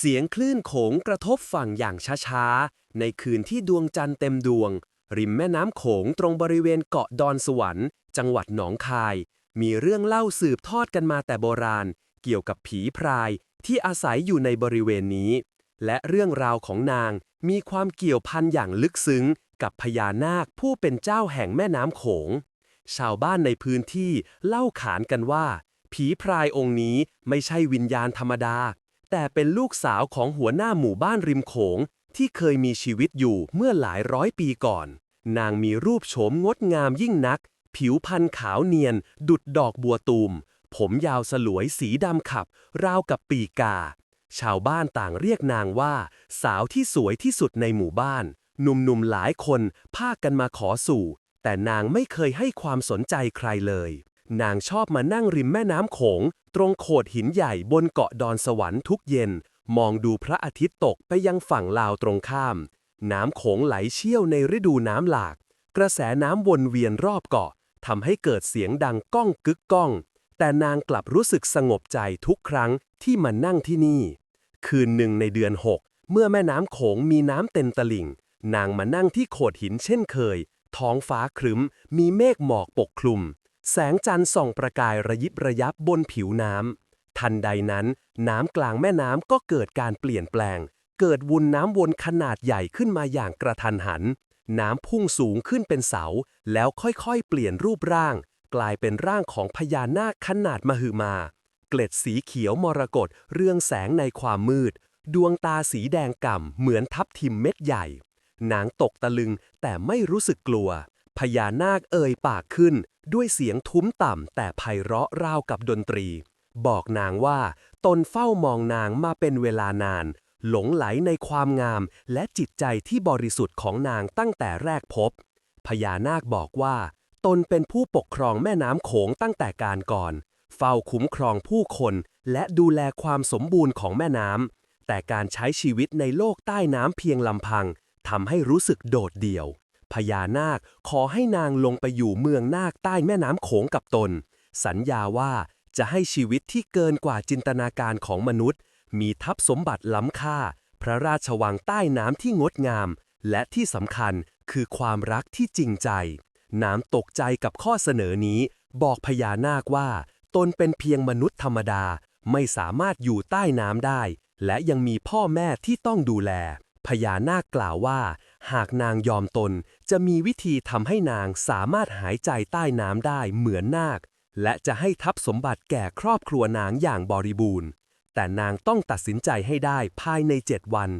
เสียงคลื่นโขงกระทบฝั่งอย่างช้าๆ ในคืนที่ดวงจันทร์เต็มดวง ริมแม่น้ำโขงตรงบริเวณเกาะดอนสวรรค์ จังหวัดหนองคาย มีเรื่องเล่าสืบทอดกันมาแต่โบราณ เกี่ยวกับผีพรายที่อาศัยอยู่ในบริเวณนี้ และเรื่องราวของนางมีความเกี่ยวพันอย่างลึกซึ้ง กับพญานาคผู้เป็นเจ้าแห่งแม่น้ำโขง ชาวบ้านในพื้นที่เล่าขานกันว่า ผีพรายองค์นี้ไม่ใช่วิญญาณธรรมดา แต่เป็นลูกสาวของหัวหน้าหมู่บ้านริมโขง ที่เคยมีชีวิตอยู่เมื่อหลายร้อยปีก่อน นางมีรูปโฉมงดงามยิ่งนัก ผิวพรรณขาวเนียน ดุดดอกบัวตูม ผมยาวสลวยสีดำขับ ราวกับปีกา ชาวบ้านต่างเรียกนางว่า สาวที่สวยที่สุดในหมู่บ้าน หนุ่มๆหลายคนพากันมาขอสู่ แต่นางไม่เคยให้ความสนใจใครเลย นางชอบมานั่งริมแม่น้ำโขง ตรงโขดหินใหญ่บนเกาะดอนสวรรค์ทุกเย็น มองดูพระอาทิตย์ตกไปยังฝั่งลาวตรงข้าม น้ำโขงไหลเชี่ยวในฤดูน้ำหลาก กระแสน้ำวนเวียนรอบเกาะทำให้เกิดเสียงดังก้องกึกก้อง แต่นางกลับรู้สึกสงบใจทุกครั้งที่มานั่งที่นี่ คืนหนึ่งในเดือน6เมื่อแม่น้ำโขงมีน้ำเต็มตลิ่ง นางมานั่งที่โขดหินเช่นเคย ท้องฟ้าครึ้ม มีเมฆหมอกปกคลุม แสงจันทร์ส่องประกายระยิบระยับบนผิวน้ำ ทันใดนั้น น้ำกลางแม่น้ำก็เกิดการเปลี่ยนแปลง เกิดวุนน้ำวนขนาดใหญ่ขึ้นมาอย่างกระทันหัน น้ำพุ่งสูงขึ้นเป็นเสา แล้วค่อยๆ เปลี่ยนรูปร่าง กลายเป็นร่างของพญานาคขนาดมหึมา เกล็ดสีเขียวมรกตเรืองแสงในความมืด ดวงตาสีแดงก่ำเหมือนทับทิมเม็ดใหญ่นางตกตะลึงแต่ไม่รู้สึกกลัว พญานาคเอ่ยปากขึ้น ด้วยเสียงทุ้มต่ำแต่ไพเราะราวกับดนตรี บอกนางว่า ตนเฝ้ามองนางมาเป็นเวลานาน หลงไหลในความงาม และจิตใจที่บริสุทธิ์ของนางตั้งแต่แรกพบ พญานาคบอกว่า ตนเป็นผู้ปกครองแม่น้ำโขงตั้งแต่การก่อน เฝ้าคุ้มครองผู้คนและดูแลความสมบูรณ์ของแม่น้ำแต่การใช้ชีวิตในโลกใต้น้ำเพียงลำพังทำให้รู้สึกโดดเดี่ยว พญานาคขอให้นางลงไปอยู่เมืองนาคใต้แม่น้ำโขงกับตน สัญญาว่าจะให้ชีวิตที่เกินกว่าจินตนาการของมนุษย์ มีทัพสมบัติล้ำค่า พระราชวังใต้น้ำที่งดงาม และที่สำคัญคือความรักที่จริงใจ น้ำตกใจกับข้อเสนอนี้ บอกพญานาคว่า ตนเป็นเพียงมนุษย์ธรรมดา ไม่สามารถอยู่ใต้น้ำได้ และยังมีพ่อแม่ที่ต้องดูแลพญานาคกล่าวว่า หากนางยอมตนจะมีวิธีทำให้นางสามารถหายใจใต้น้ำได้เหมือนนาค และจะให้ทัพย์สมบัติแก่ครอบครัวนางอย่างบริบูรณ์ แต่นางต้องตัดสินใจให้ได้ภายในเจ็ดวัน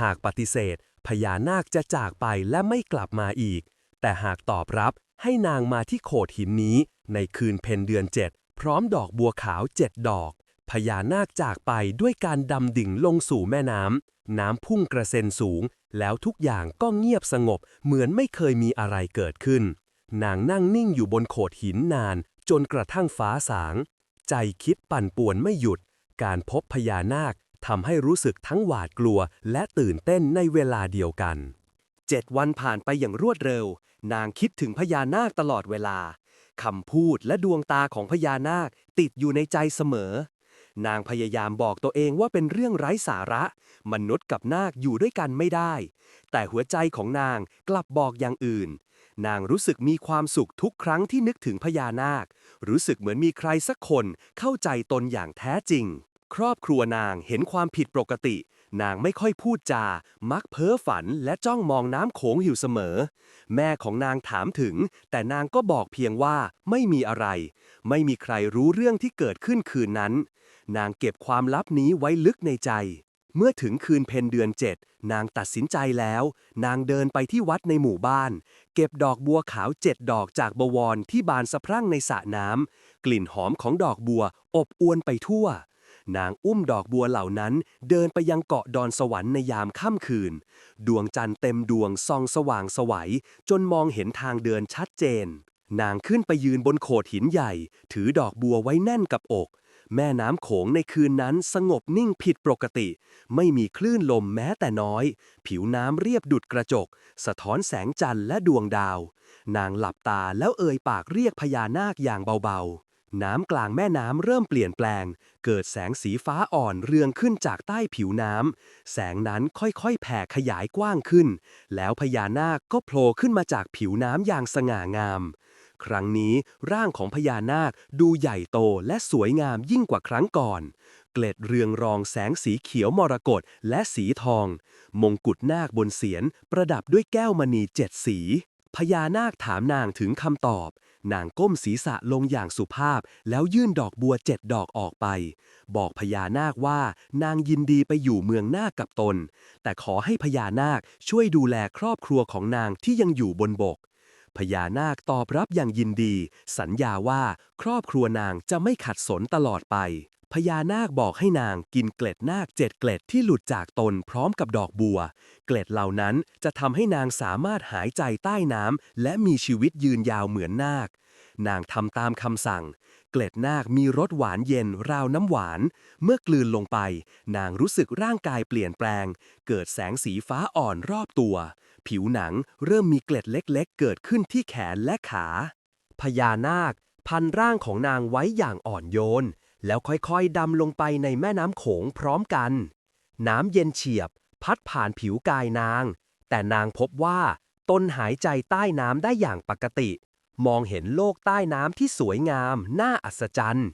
หากปฏิเสธ พญานาคจะจากไปและไม่กลับมาอีก แต่หากตอบรับให้นางมาที่โขดหินนี้ ในคืนเพ็ญเดือนเจ็ดพร้อมดอกบัวขาวเจ็ดดอกพญานาคจากไปด้วยการดำดิ่งลงสู่แม่น้ำ น้ำพุ่งกระเซ็นสูง แล้วทุกอย่างก็เงียบสงบเหมือนไม่เคยมีอะไรเกิดขึ้น นางนั่งนิ่งอยู่บนโขดหินนาน จนกระทั่งฟ้าสาง ใจคิดปั่นป่วนไม่หยุด การพบพญานาคทำให้รู้สึกทั้งหวาดกลัวและตื่นเต้นในเวลาเดียวกันเจ็ดวันผ่านไปอย่างรวดเร็ว นางคิดถึงพญานาคตลอดเวลาคำพูดและดวงตาของพญานาคติดอยู่ในใจเสมอ นางพยายามบอกตัวเองว่าเป็นเรื่องไร้สาระ มนุษย์กับนาคอยู่ด้วยกันไม่ได้ แต่หัวใจของนางกลับบอกอย่างอื่น นางรู้สึกมีความสุขทุกครั้งที่นึกถึงพญานาค รู้สึกเหมือนมีใครสักคนเข้าใจตนอย่างแท้จริง ครอบครัวนางเห็นความผิดปกติ นางไม่ค่อยพูดจา มักเพ้อฝันและจ้องมองน้ำโขงอยู่เสมอ แม่ของนางถามถึง แต่นางก็บอกเพียงว่าไม่มีอะไร ไม่มีใครรู้เรื่องที่เกิดขึ้นคืนนั้น นางเก็บความลับนี้ไว้ลึกในใจ เมื่อถึงคืนเพ็ญเดือนเจ็ดนางตัดสินใจแล้ว นางเดินไปที่วัดในหมู่บ้าน เก็บดอกบัวขาวเจ็ดดอกจากบวรที่บานสะพรั่งในสระน้ำกลิ่นหอมของดอกบัวอบอวนไปทั่ว นางอุ้มดอกบัวเหล่านั้น เดินไปยังเกาะดอนสวรรค์ในยามค่ำคืน ดวงจันทร์เต็มดวงส่องสว่างสวัยจนมองเห็นทางเดินชัดเจนนางขึ้นไปยืนบนโขดหินใหญ่ ถือดอกบัวไว้แน่นกับอก แม่น้ำโขงในคืนนั้นสงบนิ่งผิดปกติ ไม่มีคลื่นลมแม้แต่น้อย ผิวน้ำเรียบดุดกระจก สะท้อนแสงจันทร์และดวงดาว นางหลับตาแล้วเอ่ยปากเรียกพญานาคอย่างเบาๆน้ำกลางแม่น้ำเริ่มเปลี่ยนแปลง เกิดแสงสีฟ้าอ่อนเรืองขึ้นจากใต้ผิวน้ำ แสงนั้นค่อยๆ แผ่ขยายกว้างขึ้น แล้วพญานาคก็โผล่ขึ้นมาจากผิวน้ำอย่างสง่างาม ครั้งนี้ร่างของพญานาคดูใหญ่โตและสวยงามยิ่งกว่าครั้งก่อน เกล็ดเรืองรองแสงสีเขียวมรกตและสีทอง มงกุฎนาคบนเสียนประดับด้วยแก้วมณีเจ็ดสี พญานาคถามนางถึงคำตอบ นางก้มศีรษะลงอย่างสุภาพ แล้วยื่นดอกบัวเจ็ดดอกออกไป บอกพญานาคว่านางยินดีไปอยู่เมืองนาคกับตน แต่ขอให้พญานาคช่วยดูแลครอบครัวของนางที่ยังอยู่บนบก พญานาคตอบรับอย่างยินดี สัญญาว่าครอบครัวนางจะไม่ขัดสนตลอดไป พญานาคบอกให้นางกินเกล็ดนาคเจ็ดเกล็ดที่หลุดจากตนพร้อมกับดอกบัว เกล็ดเหล่านั้นจะทำให้นางสามารถหายใจใต้น้ำและมีชีวิตยืนยาวเหมือนนาคนางทำตามคำสั่ง ล็ดนาคมีรสหวานเย็นราวน้ำหวาน เมื่อกลืนลงไป นางรู้สึกร่างกายเปลี่ยนแปลง เกิดแสงสีฟ้าอ่อนรอบตัว ผิวหนังเริ่มมีเกล็ดเล็กๆ เกิดขึ้นที่แขนและขา พญานาค พันร่างของนางไว้อย่างอ่อนโยน แล้วค่อยๆดำลงไปในแม่น้ำโขงพร้อมกัน น้ำเย็นเฉียบ พัดผ่านผิวกายนาง แต่นางพบว่าตนหายใจใต้น้ำได้อย่างปกติ มองเห็นโลกใต้น้ำที่สวยงาม น่าอัศจรรย์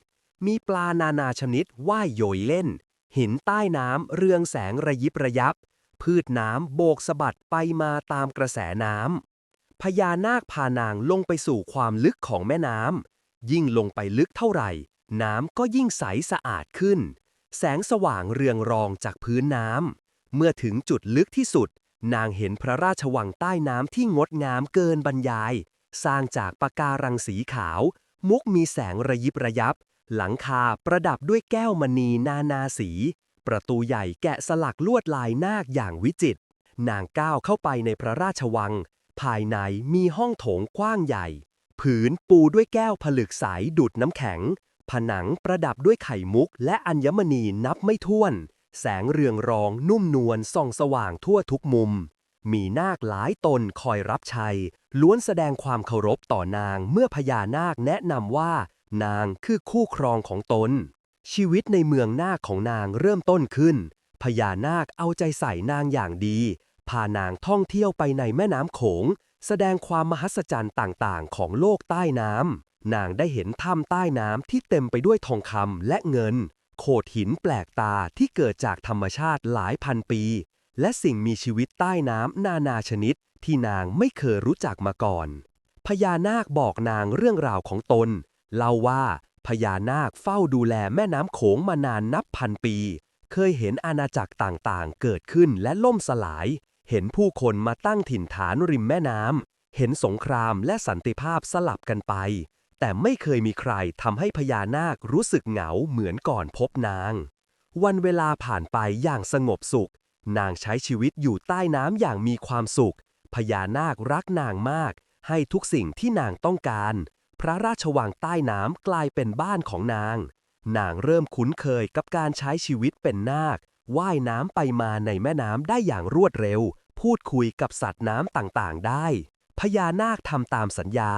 มีปลานานาชนิดว่ายโยยเล่น หินใต้น้ำเรืองแสงระยิบระยับ พืชน้ำโบกสะบัดไปมาตามกระแสน้ำพญานาคพานางลงไปสู่ความลึกของแม่น้ำ ยิ่งลงไปลึกเท่าไหร่ น้ำก็ยิ่งใสสะอาดขึ้น แสงสว่างเรืองรองจากพื้นน้ำ เมื่อถึงจุดลึกที่สุด นางเห็นพระราชวังใต้น้ำที่งดงามเกินบรรยาย สร้างจากปะการังสีขาว มุกมีแสงระยิบระยับ หลังคาประดับด้วยแก้วมณีนานาสี ประตูใหญ่แกะสลักลวดลายนาคอย่างวิจิตรนางก้าวเข้าไปในพระราชวัง ภายในมีห้องโถงกว้างใหญ่ ผืนปูด้วยแก้วผลึกใสดูดน้ำแข็ง ผนังประดับด้วยไข่มุกและอัญมณีนับไม่ถ้วน แสงเรืองรองนุ่มนวลส่องสว่างทั่วทุกมุม มีนาคหลายตนคอยรับใช้ ล้วนแสดงความเคารพต่อนางเมื่อพญานาคแนะนำว่า นางคือคู่ครองของตน ชีวิตในเมืองนาคของนางเริ่มต้นขึ้น พญานาคเอาใจใส่นางอย่างดี พานางท่องเที่ยวไปในแม่น้ำโขง แสดงความมหัศจรรย์ต่างๆ ของโลกใต้น้ำนางได้เห็นถ้ำใต้น้ำที่เต็มไปด้วยทองคำและเงิน โขดหินแปลกตาที่เกิดจากธรรมชาติหลายพันปี และสิ่งมีชีวิตใต้น้ำนานาชนิด ที่นางไม่เคยรู้จักมาก่อน พญานาคบอกนางเรื่องราวของตน เล่าว่าพญานาคเฝ้าดูแลแม่น้ำโขงมานานนับพันปี เคยเห็นอาณาจักรต่างๆ เกิดขึ้นและล่มสลาย เห็นผู้คนมาตั้งถิ่นฐานริมแม่น้ำ เห็นสงครามและสันติภาพสลับกันไป แต่ไม่เคยมีใครทำให้พญานาครู้สึกเหงาเหมือนก่อนพบนาง วันเวลาผ่านไปอย่างสงบสุข นางใช้ชีวิตอยู่ใต้น้ำอย่างมีความสุข พญานาครักนางมาก ให้ทุกสิ่งที่นางต้องการ พระราชวังใต้น้ำกลายเป็นบ้านของนาง นางเริ่มคุ้นเคยกับการใช้ชีวิตเป็นนาค ว่ายน้ำไปมาในแม่น้ำได้อย่างรวดเร็ว พูดคุยกับสัตว์น้ำต่างๆ ได้ พญานาคทำตามสัญญา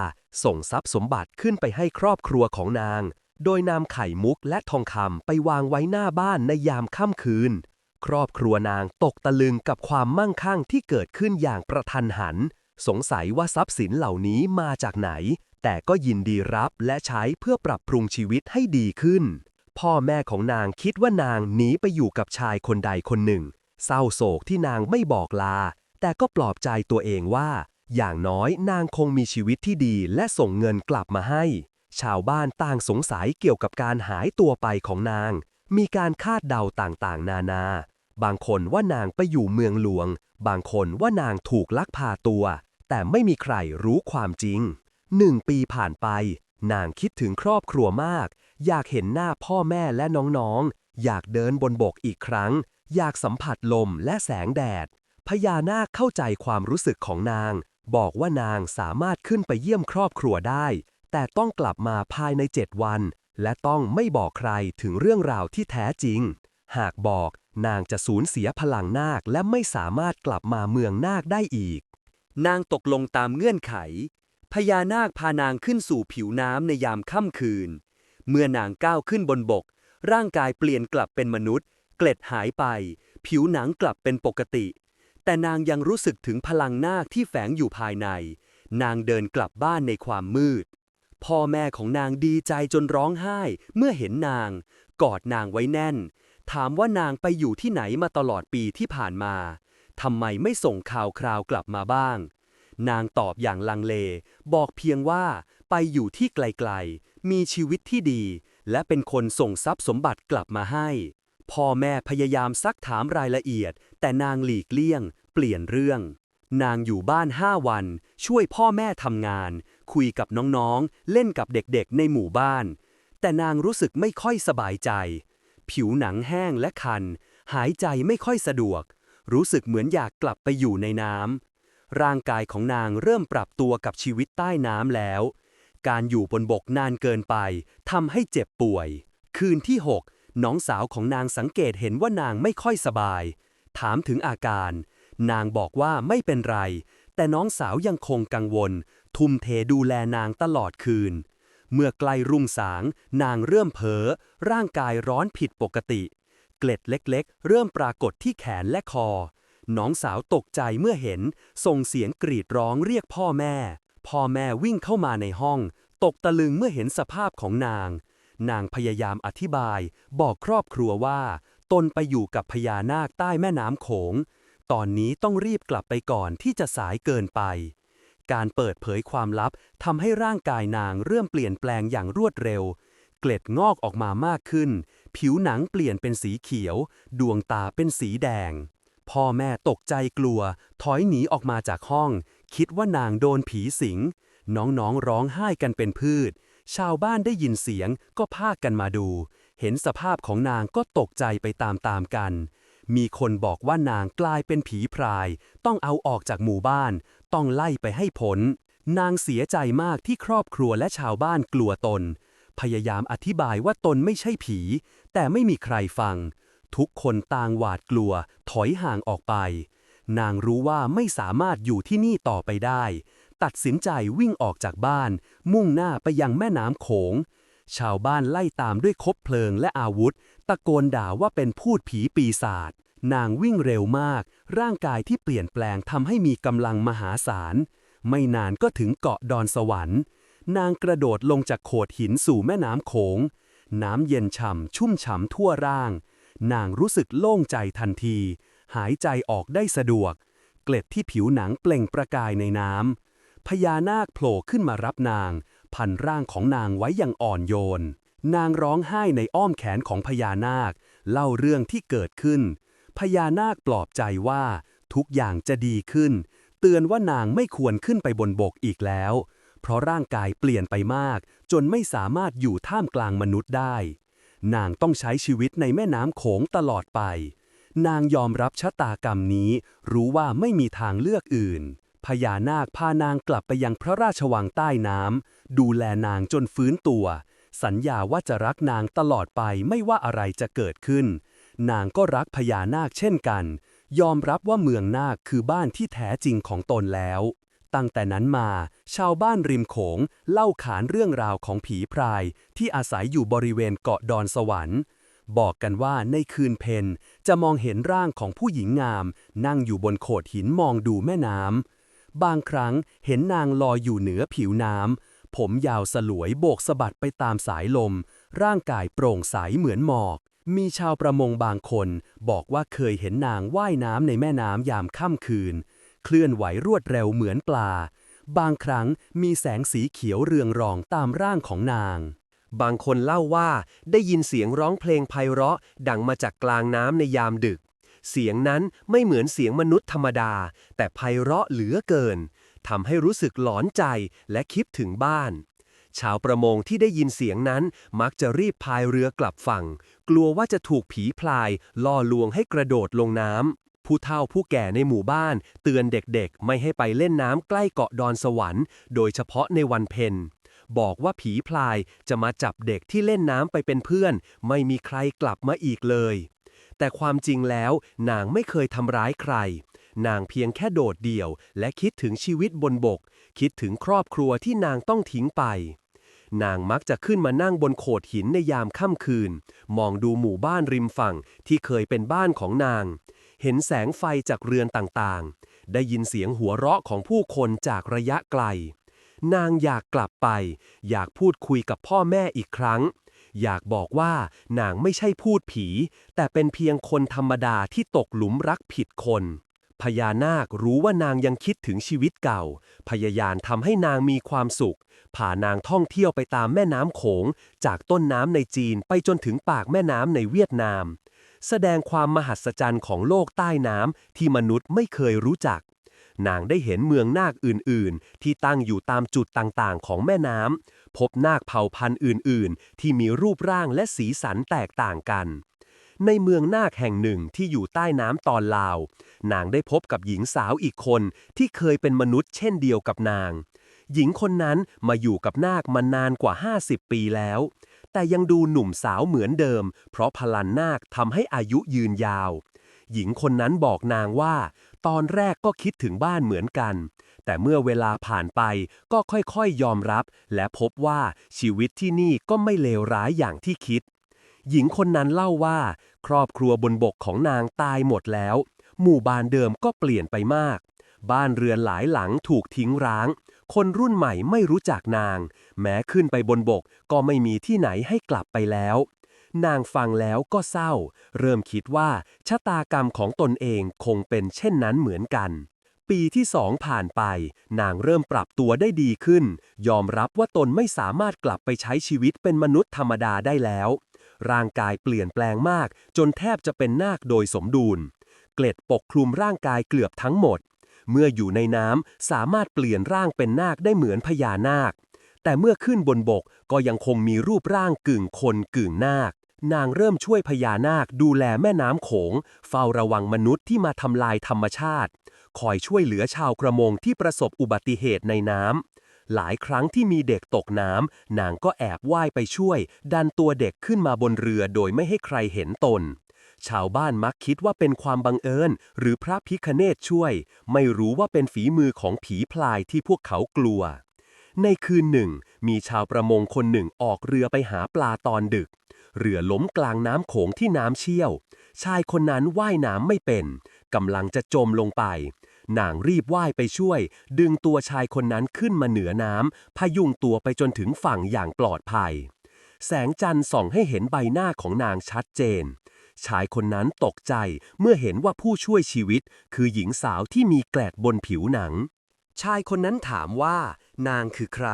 ส่งทรัพย์สมบัติขึ้นไปให้ครอบครัวของนาง โดยนำไข่มุกและทองคำไปวางไว้หน้าบ้านในยามค่ำคืน ครอบครัวนางตกตะลึงกับความมั่งคั่งที่เกิดขึ้นอย่างประทันหัน สงสัยว่าทรัพย์สินเหล่านี้มาจากไหน แต่ก็ยินดีรับและใช้เพื่อปรับปรุงชีวิตให้ดีขึ้น พ่อแม่ของนางคิดว่านางหนีไปอยู่กับชายคนใดคนหนึ่ง เศร้าโศกที่นางไม่บอกลา แต่ก็ปลอบใจตัวเองว่า อย่างน้อยนางคงมีชีวิตที่ดีและส่งเงินกลับมาให้ ชาวบ้านต่างสงสัยเกี่ยวกับการหายตัวไปของนาง มีการคาดเดาต่างๆ นานา บางคนว่านางไปอยู่เมืองหลวง บางคนว่านางถูกลักพาตัว แต่ไม่มีใครรู้ความจริง หนึ่งปีผ่านไป นางคิดถึงครอบครัวมาก อยากเห็นหน้าพ่อแม่และน้องๆ อยากเดินบนบกอีกครั้ง อยากสัมผัสลมและแสงแดด พญานาคเข้าใจความรู้สึกของนาง บอกว่านางสามารถขึ้นไปเยี่ยมครอบครัวได้ แต่ต้องกลับมาภายในเจ็ดวัน และต้องไม่บอกใครถึงเรื่องราวที่แท้จริง หากบอกนางจะสูญเสียพลังนาคและไม่สามารถกลับมาเมืองนาคได้อีก นางตกลงตามเงื่อนไข พญานาคพานางขึ้นสู่ผิวน้ำในยามค่ำคืน เมื่อนางก้าวขึ้นบนบก ร่างกายเปลี่ยนกลับเป็นมนุษย์ เกล็ดหายไป ผิวหนังกลับเป็นปกติ แต่นางยังรู้สึกถึงพลังนาคที่แฝงอยู่ภายใน นางเดินกลับบ้านในความมืด พ่อแม่ของนางดีใจจนร้องไห้ เมื่อเห็นนาง กอดนางไว้แน่น ถามว่านางไปอยู่ที่ไหนมาตลอดปีที่ผ่านมาทำไมไม่ส่งข่าวคราวกลับมาบ้าง นางตอบอย่างลังเล บอกเพียงว่าไปอยู่ที่ไกลๆ มีชีวิตที่ดี และเป็นคนส่งทรัพย์สมบัติกลับมาให้ พ่อแม่พยายามซักถามรายละเอียด แต่นางหลีกเลี่ยง เปลี่ยนเรื่อง นางอยู่บ้านห้าวัน ช่วยพ่อแม่ทำงาน คุยกับน้องๆ เล่นกับเด็กๆในหมู่บ้าน แต่นางรู้สึกไม่ค่อยสบายใจ ผิวหนังแห้งและคัน หายใจไม่ค่อยสะดวก รู้สึกเหมือนอยากกลับไปอยู่ในน้ำร่างกายของนางเริ่มปรับตัวกับชีวิตใต้น้ำแล้ว การอยู่บนบกนานเกินไปทำให้เจ็บป่วย คืนที่ 6 น้องสาวของนางสังเกตเห็นว่านางไม่ค่อยสบาย ถามถึงอาการ นางบอกว่าไม่เป็นไร แต่น้องสาวยังคงกังวล ทุ่มเทดูแลนางตลอดคืน เมื่อใกล้รุ่งสาง นางเริ่มเผลอร่างกายร้อนผิดปกติ เกล็ดเล็กๆ เริ่มปรากฏที่แขนและคอ น้องสาวตกใจเมื่อเห็น ส่งเสียงกรีดร้องเรียกพ่อแม่ พ่อแม่วิ่งเข้ามาในห้อง ตกตะลึงเมื่อเห็นสภาพของนาง นางพยายามอธิบาย บอกครอบครัวว่า ตนไปอยู่กับพญานาคใต้แม่น้ำโขง ตอนนี้ต้องรีบกลับไปก่อนที่จะสายเกินไป การเปิดเผยความลับทำให้ร่างกายนางเริ่มเปลี่ยนแปลงอย่างรวดเร็ว เกล็ดงอกออกมามากขึ้น ผิวหนังเปลี่ยนเป็นสีเขียว ดวงตาเป็นสีแดง พ่อแม่ตกใจกลัว ถอยหนีออกมาจากห้อง คิดว่านางโดนผีสิง น้องๆร้องไห้กันเป็นพืช ชาวบ้านได้ยินเสียงก็พากันมาดู เห็นสภาพของนางก็ตกใจไปตามๆกัน มีคนบอกว่านางกลายเป็นผีพราย ต้องเอาออกจากหมู่บ้าน ต้องไล่ไปให้พ้นนางเสียใจมากที่ครอบครัวและชาวบ้านกลัวตน พยายามอธิบายว่าตนไม่ใช่ผี แต่ไม่มีใครฟัง ทุกคนต่างหวาดกลัว ถอยห่างออกไป นางรู้ว่าไม่สามารถอยู่ที่นี่ต่อไปได้ ตัดสินใจวิ่งออกจากบ้าน มุ่งหน้าไปยังแม่น้ำโขง ชาวบ้านไล่ตามด้วยคบเพลิงและอาวุธ ตะโกนด่าว่าเป็นพูดผีปีศาจ นางวิ่งเร็วมาก ร่างกายที่เปลี่ยนแปลงทำให้มีกำลังมหาศาล ไม่นานก็ถึงเกาะดอนสวรรค์ นางกระโดดลงจากโขดหินสู่แม่น้ำโขง น้ำเย็นฉ่ำชุ่มฉ่ำทั่วร่าง นางรู้สึกโล่งใจทันที หายใจออกได้สะดวก เกล็ดที่ผิวหนังเปล่งประกายในน้ำพญานาคโผล่ขึ้นมารับนาง พันร่างของนางไว้อย่างอ่อนโยน นางร้องไห้ในอ้อมแขนของพญานาค เล่าเรื่องที่เกิดขึ้น พญานาคปลอบใจว่า ทุกอย่างจะดีขึ้น เตือนว่านางไม่ควรขึ้นไปบนบกอีกแล้ว เพราะร่างกายเปลี่ยนไปมาก จนไม่สามารถอยู่ท่ามกลางมนุษย์ได้ นางต้องใช้ชีวิตในแม่น้ำโขงตลอดไป นางยอมรับชะตากรรมนี้ รู้ว่าไม่มีทางเลือกอื่น พญานาคพานางกลับไปยังพระราชวังใต้น้ำดูแลนางจนฟื้นตัว สัญญาว่าจะรักนางตลอดไปไม่ว่าอะไรจะเกิดขึ้น นางก็รักพญานาคเช่นกัน ยอมรับว่าเมืองนาคคือบ้านที่แท้จริงของตนแล้ว ตั้งแต่นั้นมา ชาวบ้านริมโขงเล่าขานเรื่องราวของผีพรายที่อาศัยอยู่บริเวณเกาะดอนสวรรค์บอกกันว่าในคืนเพนจะมองเห็นร่างของผู้หญิงงาม นั่งอยู่บนโขดหินมองดูแม่น้ำ บางครั้งเห็นนางลอยอยู่เหนือผิวน้ำ ผมยาวสลวยโบกสะบัดไปตามสายลม ร่างกายโปร่งใสเหมือนหมอก มีชาวประมงบางคน บอกว่าเคยเห็นนางว่ายน้ำในแม่น้ำยามค่ำคืน เคลื่อนไหวรวดเร็วเหมือนปลา บางครั้งมีแสงสีเขียวเรืองรองตามร่างของนาง บางคนเล่าว่าได้ยินเสียงร้องเพลงไพเราะ ดังมาจากกลางน้ำในยามดึก เสียงนั้นไม่เหมือนเสียงมนุษย์ธรรมดา แต่ไพเราะเหลือเกินทำให้รู้สึกหลอนใจและคิดถึงบ้าน ชาวประมงที่ได้ยินเสียงนั้นมักจะรีบพายเรือกลับฝั่ง กลัวว่าจะถูกผีพลายล่อลวงให้กระโดดลงน้ำผู้เฒ่าผู้แก่ในหมู่บ้าน เตือนเด็กๆ ไม่ให้ไปเล่นน้ำใกล้เกาะดอนสวรรค์ โดยเฉพาะในวันเพ็ญบอกว่าผีพลายจะมาจับเด็กที่เล่นน้ำไปเป็นเพื่อน ไม่มีใครกลับมาอีกเลย แต่ความจริงแล้วนางไม่เคยทำร้ายใคร นางเพียงแค่โดดเดี่ยว และคิดถึงชีวิตบนบก คิดถึงครอบครัวที่นางต้องทิ้งไป นางมักจะขึ้นมานั่งบนโขดหินในยามค่ำคืน มองดูหมู่บ้านริมฝั่งที่เคยเป็นบ้านของนาง เห็นแสงไฟจากเรือนต่างๆ ได้ยินเสียงหัวเราะของผู้คนจากระยะไกล นางอยากกลับไป อยากพูดคุยกับพ่อแม่อีกครั้ง อยากบอกว่านางไม่ใช่พูดผี แต่เป็นเพียงคนธรรมดาที่ตกหลุมรักผิดคน พญานาครู้ว่านางยังคิดถึงชีวิตเก่า พยายามทำให้นางมีความสุขพานางท่องเที่ยวไปตามแม่น้ำโขง จากต้นน้ำในจีนไปจนถึงปากแม่น้ำในเวียดนาม แสดงความมหัศจรรย์ของโลกใต้น้ำที่มนุษย์ไม่เคยรู้จักนางได้เห็นเมืองนาคอื่นๆ ที่ตั้งอยู่ตามจุดต่างๆ ของแม่น้ำ พบนาคเผ่าพันธุ์อื่น ๆ ที่มีรูปร่างและสีสันแตกต่างกัน ในเมืองนาคแห่งหนึ่งที่อยู่ใต้น้ำตอนลาว นางได้พบกับหญิงสาวอีกคนที่เคยเป็นมนุษย์เช่นเดียวกับนาง หญิงคนนั้นมาอยู่กับนาคมานานกว่า 50 ปีแล้ว แต่ยังดูหนุ่มสาวเหมือนเดิม เพราะพลันนาคทำให้อายุยืนยาว หญิงคนนั้นบอกนางว่า ตอนแรกก็คิดถึงบ้านเหมือนกัน แต่เมื่อเวลาผ่านไปก็ค่อยๆยอมรับ และพบว่าชีวิตที่นี่ก็ไม่เลวร้ายอย่างที่คิด หญิงคนนั้นเล่าว่า ครอบครัวบนบกของนางตายหมดแล้ว หมู่บ้านเดิมก็เปลี่ยนไปมาก บ้านเรือนหลายหลังถูกทิ้งร้าง คนรุ่นใหม่ไม่รู้จักนาง แม้ขึ้นไปบนบกก็ไม่มีที่ไหนให้กลับไปแล้ว นางฟังแล้วก็เศร้า เริ่มคิดว่าชะตากรรมของตนเองคงเป็นเช่นนั้นเหมือนกันปีที่สองผ่านไป นางเริ่มปรับตัวได้ดีขึ้น ยอมรับว่าตนไม่สามารถกลับไปใช้ชีวิตเป็นมนุษย์ธรรมดาได้แล้ว ร่างกายเปลี่ยนแปลงมาก จนแทบจะเป็นนาคโดยสมดุล เกล็ดปกคลุมร่างกายเกือบทั้งหมด เมื่ออยู่ในน้ำสามารถเปลี่ยนร่างเป็นนาคได้เหมือนพญานาค แต่เมื่อขึ้นบนบกก็ยังคงมีรูปร่างกึ่งคนกึ่งนาค นางเริ่มช่วยพญานาคดูแลแม่น้ำโขง เฝ้าระวังมนุษย์ที่มาทำลายธรรมชาติ คอยช่วยเหลือชาวประมงที่ประสบอุบัติเหตุในน้ำ หลายครั้งที่มีเด็กตกน้ำ นางก็แอบว่ายไปช่วย ดันตัวเด็กขึ้นมาบนเรือโดยไม่ให้ใครเห็นตน ชาวบ้านมักคิดว่าเป็นความบังเอิญ หรือพระพิคเนตช่วย ไม่รู้ว่าเป็นฝีมือของผีพลายที่พวกเขากลัวในคืนหนึ่ง มีชาวประมงคนหนึ่งออกเรือไปหาปลาตอนดึก เรือล้มกลางน้ำโขงที่น้ำเชี่ยว ชายคนนั้นว่ายน้ำไม่เป็นกำลังจะจมลงไป นางรีบว่ายไปช่วย ดึงตัวชายคนนั้นขึ้นมาเหนือน้ำพยุงตัวไปจนถึงฝั่งอย่างปลอดภัย แสงจันทร์ส่องให้เห็นใบหน้าของนางชัดเจน ชายคนนั้นตกใจเมื่อเห็นว่าผู้ช่วยชีวิต คือหญิงสาวที่มีแกลดบนผิวหนัง ชายคนนั้นถามว่า นางคือใคร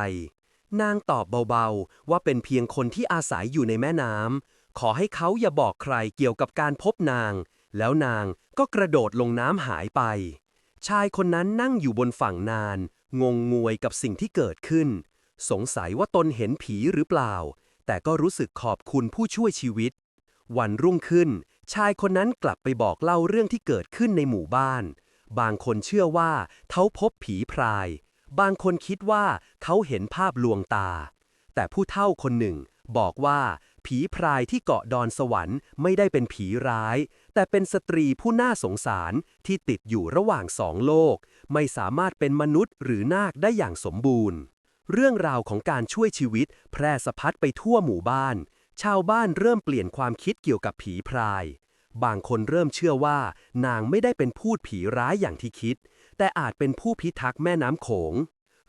นางตอบเบาๆ ว่าเป็นเพียงคนที่อาศัยอยู่ในแม่น้ำขอให้เขาอย่าบอกใครเกี่ยวกับการพบนาง แล้วนางก็กระโดดลงน้ำหายไป ชายคนนั้นนั่งอยู่บนฝั่งนาน งงงวยกับสิ่งที่เกิดขึ้น สงสัยว่าตนเห็นผีหรือเปล่า แต่ก็รู้สึกขอบคุณผู้ช่วยชีวิต วันรุ่งขึ้น ชายคนนั้นกลับไปบอกเล่าเรื่องที่เกิดขึ้นในหมู่บ้าน บางคนเชื่อว่าเขาพบผีพราย บางคนคิดว่าเขาเห็นภาพลวงตา แต่ผู้เฒ่าคนหนึ่งบอกว่า ผีพรายที่เกาะดอนสวรรค์ไม่ได้เป็นผีร้าย แต่เป็นสตรีผู้น่าสงสารที่ติดอยู่ระหว่างสองโลก ไม่สามารถเป็นมนุษย์หรือนาคได้อย่างสมบูรณ์ เรื่องราวของการช่วยชีวิต แพร่สะพัดไปทั่วหมู่บ้าน ชาวบ้านเริ่มเปลี่ยนความคิดเกี่ยวกับผีพราย บางคนเริ่มเชื่อว่า นางไม่ได้เป็นพูดผีร้ายอย่างที่คิด แต่อาจเป็นผู้พิทักษ์แม่น้ำโขง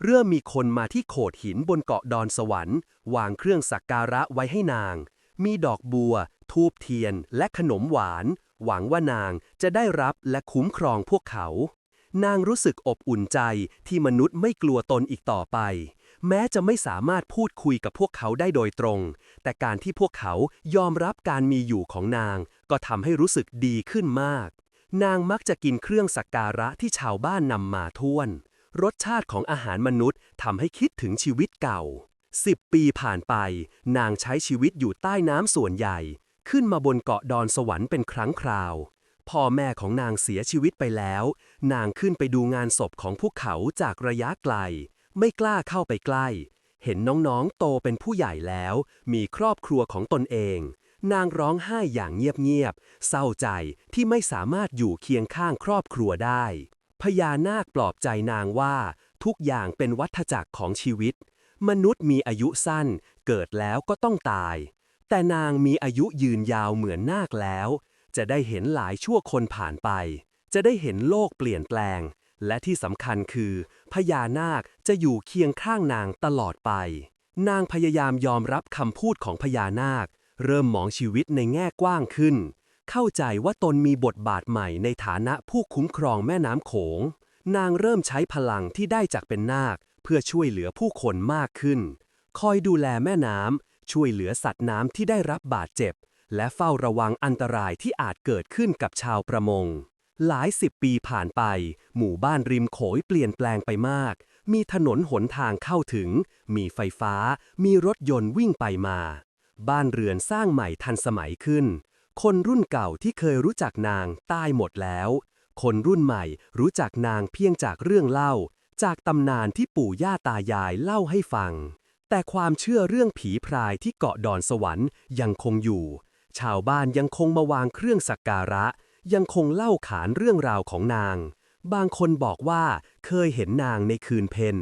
เริ่มมีคนมาที่โขดหินบนเกาะดอนสวรรค์ วางเครื่องสักการะไว้ให้นาง มีดอกบัว ทูบเทียน และขนมหวาน หวังว่านางจะได้รับและคุ้มครองพวกเขา นางรู้สึกอบอุ่นใจที่มนุษย์ไม่กลัวตนอีกต่อไป แม้จะไม่สามารถพูดคุยกับพวกเขาได้โดยตรง แต่การที่พวกเขายอมรับการมีอยู่ของนาง ก็ทำให้รู้สึกดีขึ้นมาก นางมักจะกินเครื่องสักการะที่ชาวบ้านนำมาท่วน รสชาติของอาหารมนุษย์ทำให้คิดถึงชีวิตเก่าสิบปีผ่านไป นางใช้ชีวิตอยู่ใต้น้ำส่วนใหญ่ ขึ้นมาบนเกาะดอนสวรรค์เป็นครั้งคราว พ่อแม่ของนางเสียชีวิตไปแล้ว นางขึ้นไปดูงานศพของพวกเขาจากระยะไกล ไม่กล้าเข้าไปใกล้ เห็นน้องๆโตเป็นผู้ใหญ่แล้ว มีครอบครัวของตนเอง นางร้องไห้อย่างเงียบๆ เศร้าใจที่ไม่สามารถอยู่เคียงข้างครอบครัวได้ พญานาคปลอบใจนางว่า ทุกอย่างเป็นวัฏจักรของชีวิต มนุษย์มีอายุสั้น เกิดแล้วก็ต้องตาย แต่นางมีอายุยืนยาวเหมือนนาคแล้ว จะได้เห็นหลายชั่วคนผ่านไป จะได้เห็นโลกเปลี่ยนแปลง และที่สำคัญคือ พญานาคจะอยู่เคียงข้างนางตลอดไป นางพยายามยอมรับคำพูดของพญานาค เริ่มมองชีวิตในแง่กว้างขึ้น เข้าใจว่าตนมีบทบาทใหม่ในฐานะผู้คุ้มครองแม่น้ำโขง นางเริ่มใช้พลังที่ได้จากเป็นนาค เพื่อช่วยเหลือผู้คนมากขึ้น คอยดูแลแม่น้ำ ช่วยเหลือสัตว์น้ำที่ได้รับบาดเจ็บ และเฝ้าระวังอันตรายที่อาจเกิดขึ้นกับชาวประมง หลายสิบปีผ่านไป หมู่บ้านริมโขยเปลี่ยนแปลงไปมาก มีถนนหนทางเข้าถึง มีไฟฟ้า มีรถยนต์วิ่งไปมา บ้านเรือนสร้างใหม่ทันสมัยขึ้น คนรุ่นเก่าที่เคยรู้จักนางตายหมดแล้ว คนรุ่นใหม่รู้จักนางเพียงจากเรื่องเล่า จากตำนานที่ปู่ย่าตายายเล่าให้ฟัง แต่ความเชื่อเรื่องผีพรายที่เกาะดอนสวรรค์ยังคงอยู่ ชาวบ้านยังคงมาวางเครื่องสักการะ ยังคงเล่าขานเรื่องราวของนาง บางคนบอกว่าเคยเห็นนางในคืนเพน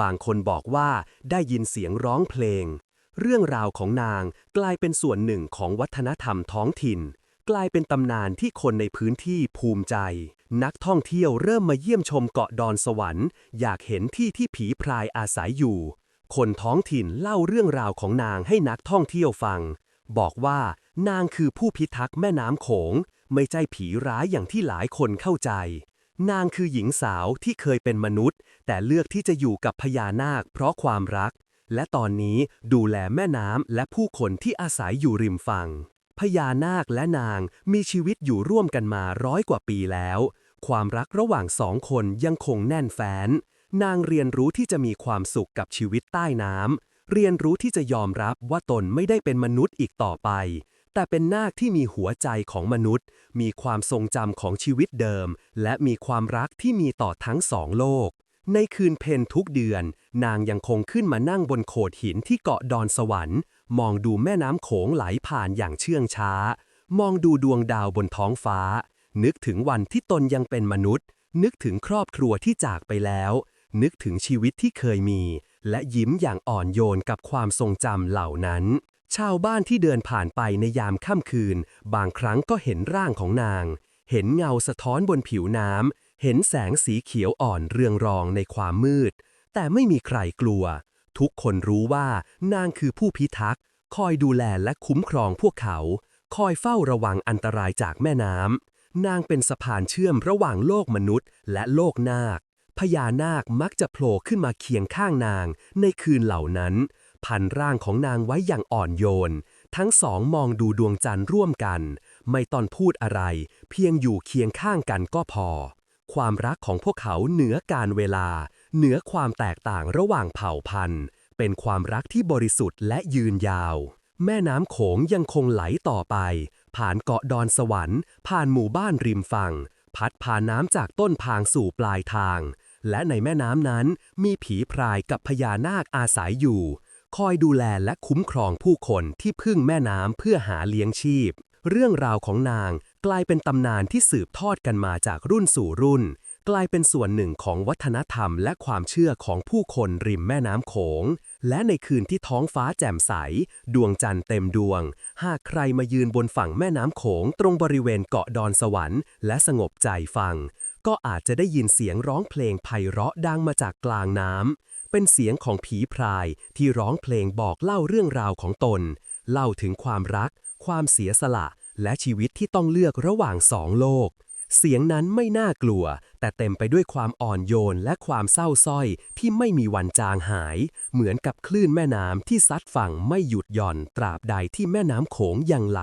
บางคนบอกว่าได้ยินเสียงร้องเพลง เรื่องราวของนางกลายเป็นส่วนหนึ่งของวัฒนธรรมท้องถิ่น กลายเป็นตำนานที่คนในพื้นที่ภูมิใจ นักท่องเที่ยวเริ่มมาเยี่ยมชมเกาะดอนสวรรค์ อยากเห็นที่ที่ผีพรายอาศัยอยู่ คนท้องถิ่นเล่าเรื่องราวของนางให้นักท่องเที่ยวฟัง บอกว่านางคือผู้พิทักษ์แม่น้ำโขง ไม่ใช่ผีร้ายอย่างที่หลายคนเข้าใจ นางคือหญิงสาวที่เคยเป็นมนุษย์ แต่เลือกที่จะอยู่กับพญานาคเพราะความรัก และตอนนี้ดูแลแม่น้ำและผู้คนที่อาศัยอยู่ริมฝั่ง พญานาคและนางมีชีวิตอยู่ร่วมกันมาร้อยกว่าปีแล้ว ความรักระหว่างสองคนยังคงแน่นแฟ้น นางเรียนรู้ที่จะมีความสุขกับชีวิตใต้น้ำเรียนรู้ที่จะยอมรับว่าตนไม่ได้เป็นมนุษย์อีกต่อไป แต่เป็นนาคที่มีหัวใจของมนุษย์ มีความทรงจำของชีวิตเดิม และมีความรักที่มีต่อทั้งสองโลก ในคืนเพนทุกเดือน นางยังคงขึ้นมานั่งบนโขดหินที่เกาะดอนสวรรค์ มองดูแม่น้ำโขงไหลผ่านอย่างเชื่องช้า มองดูดวงดาวบนท้องฟ้า นึกถึงวันที่ตนยังเป็นมนุษย์ นึกถึงครอบครัวที่จากไปแล้ว นึกถึงชีวิตที่เคยมี และยิ้มอย่างอ่อนโยนกับความทรงจำเหล่านั้น ชาวบ้านที่เดินผ่านไปในยามค่ำคืน บางครั้งก็เห็นร่างของนาง เห็นเงาสะท้อนบนผิวน้ำ เห็นแสงสีเขียวอ่อนเรืองรองในความมืด แต่ไม่มีใครกลัว ทุกคนรู้ว่านางคือผู้พิทักษ์ คอยดูแลและคุ้มครองพวกเขา คอยเฝ้าระวังอันตรายจากแม่น้ำ นางเป็นสะพานเชื่อมระหว่างโลกมนุษย์ และโลกนาค พญานาคมักจะโผล่ขึ้นมาเคียงข้างนางในคืนเหล่านั้น พันร่างของนางไว้อย่างอ่อนโยน ทั้งสองมองดูดวงจันทร์ร่วมกัน ไม่ตอนพูดอะไร เพียงอยู่เคียงข้างกันก็พอ ความรักของพวกเขาเหนือการเวลา เหนือความแตกต่างระหว่างเผ่าพันธุ์ เป็นความรักที่บริสุทธิ์และยืนยาว แม่น้ำโขงยังคงไหลต่อไป ผ่านเกาะดอนสวรรค์ ผ่านหมู่บ้านริมฝั่ง พัดพาน้ำจากต้นพางสู่ปลายทาง และในแม่น้ำนั้นมีผีพรายกับพญานาคอาศัยอยู่ คอยดูแลและคุ้มครองผู้คนที่พึ่งแม่น้ำเพื่อหาเลี้ยงชีพ เรื่องราวของนาง กลายเป็นตำนานที่สืบทอดกันมาจากรุ่นสู่รุ่น กลายเป็นส่วนหนึ่งของวัฒนธรรมและความเชื่อของผู้คนริมแม่น้ำโขง และในคืนที่ท้องฟ้าแจ่มใส ดวงจันทร์เต็มดวง หากใครมายืนบนฝั่งแม่น้ำโขง ตรงบริเวณเกาะดอนสวรรค์และสงบใจฟัง ก็อาจจะได้ยินเสียงร้องเพลงไพเราะดังมาจากกลางน้ำเป็นเสียงของผีพรายที่ร้องเพลงบอกเล่าเรื่องราวของตน เล่าถึงความรัก ความเสียสละ และชีวิตที่ต้องเลือกระหว่างสองโลก เสียงนั้นไม่น่ากลัว แต่เต็มไปด้วยความอ่อนโยนและความเศร้าส้อยที่ไม่มีวันจางหาย เหมือนกับคลื่นแม่น้ำที่ซัดฝั่งไม่หยุดหย่อนตราบใดที่แม่น้ำโขงยังไหล